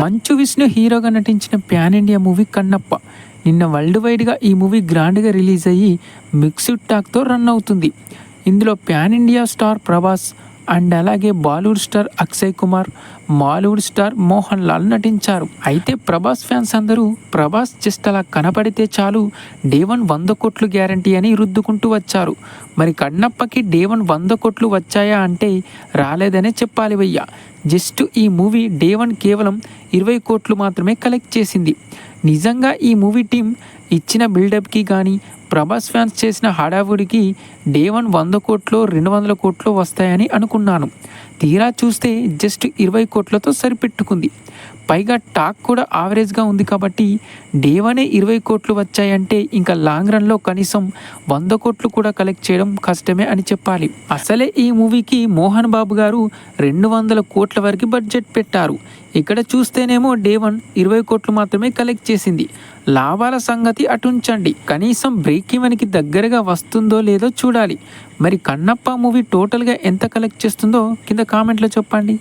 మంచు విష్ణు హీరోగా నటించిన pan India movie Kannappa. నిన్న వరల్డ్ వైడ్గా ఈ మూవీ గ్రాండ్గా రిలీజ్ అయ్యి మిక్స్డ్ టాక్తో రన్ అవుతుంది. ఇందులో pan India star Prabhas and అలాగే Bollywood star Akshay Kumar Mollywood star Mohan Lal నటించారు. అయితే ప్రభాస్ ఫ్యాన్స్ అందరూ ప్రభాస్ జస్ట్ అలా కనపడితే చాలు డే వన్ వంద కోట్లు గ్యారంటీ అని రుద్దుకుంటూ వచ్చారు. మరి కన్నప్పకి డే వన్ వంద కోట్లు వచ్చాయా అంటే రాలేదనే చెప్పాలి వయ్య. జస్ట్ ఈ మూవీ డే వన్ కేవలం ఇరవై కోట్లు మాత్రమే కలెక్ట్ చేసింది. నిజంగా ఈ మూవీ టీం ఇచ్చిన బిల్డప్కి కానీ ప్రభాస్ ఫ్యాన్స్ చేసిన హడావుడికి డే వన్ వంద కోట్లు రెండు వందల కోట్లు వస్తాయని అనుకున్నాను. తీరా చూస్తే జస్ట్ ఇరవై కోట్లతో సరిపెట్టుకుంది. పైగా టాక్ కూడా ఆవరేజ్గా ఉంది కాబట్టి డే వనే ఇరవై కోట్లు వచ్చాయంటే ఇంకా లాంగ్ రన్లో కనీసం వంద కోట్లు కూడా కలెక్ట్ చేయడం కష్టమే అని చెప్పాలి. అసలే ఈ మూవీకి మోహన్ బాబు గారు రెండు వందల కోట్ల వరకు బడ్జెట్ పెట్టారు. ఇక్కడ చూస్తేనేమో డే వన్ ఇరవై కోట్లు మాత్రమే కలెక్ట్ చేసింది. లాభాల సంగతి అటుంచండి. కనీసం బ్రేక్ ఈవెన్కి దగ్గరగా వస్తుందో లేదో చూడాలి. మరి కన్నప్ప మూవీ టోటల్గా ఎంత కలెక్ట్ చేస్తుందో కింద కామెంట్లో చెప్పండి.